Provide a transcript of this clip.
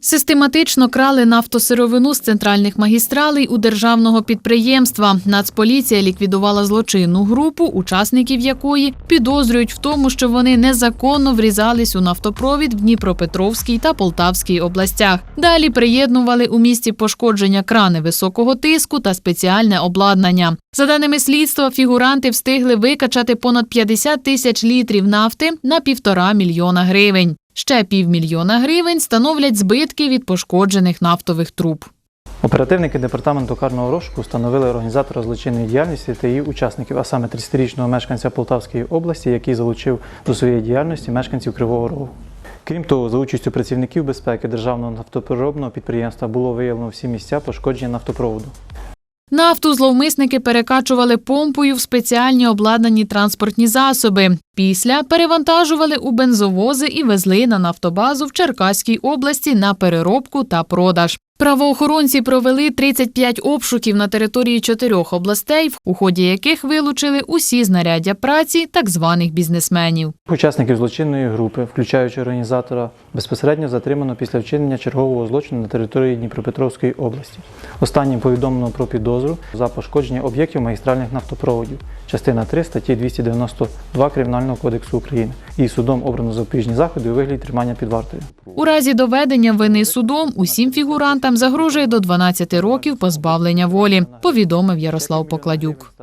Систематично крали нафтосировину з центральних магістралей у державного підприємства. Нацполіція ліквідувала злочинну групу, учасників якої підозрюють в тому, що вони незаконно врізались у нафтопровід в Дніпропетровській та Полтавській областях. Далі приєднували у місті пошкодження крани високого тиску та спеціальне обладнання. За даними слідства, фігуранти встигли викачати понад 50 тисяч літрів нафти на півтора мільйона гривень. Ще півмільйона гривень становлять збитки від пошкоджених нафтових труб. Оперативники департаменту карного розшуку встановили організатора злочинної діяльності та її учасників, а саме 30-річного мешканця Полтавської області, який залучив до своєї діяльності мешканців Кривого Рогу. Крім того, за участю працівників безпеки державного нафтопереробного підприємства було виявлено всі місця пошкодження нафтопроводу. Нафту зловмисники перекачували помпою в спеціальні обладнані транспортні засоби. Після перевантажували у бензовози і везли на нафтобазу в Черкаській області на переробку та продаж. Правоохоронці провели 35 обшуків на території чотирьох областей, у ході яких вилучили усі знаряддя праці так званих бізнесменів. Учасників злочинної групи, включаючи організатора, безпосередньо затримано після вчинення чергового злочину на території Дніпропетровської області. Останнім повідомлено про підозру за пошкодження об'єктів магістральних нафтопроводів, частина 3 статті 292 Кримінального кодексу України. І судом обрано запобіжні заходи у вигляді тримання під вартою. У разі доведення вини судом усім фігурантам загрожує до 12 років позбавлення волі, повідомив Ярослав Покладюк.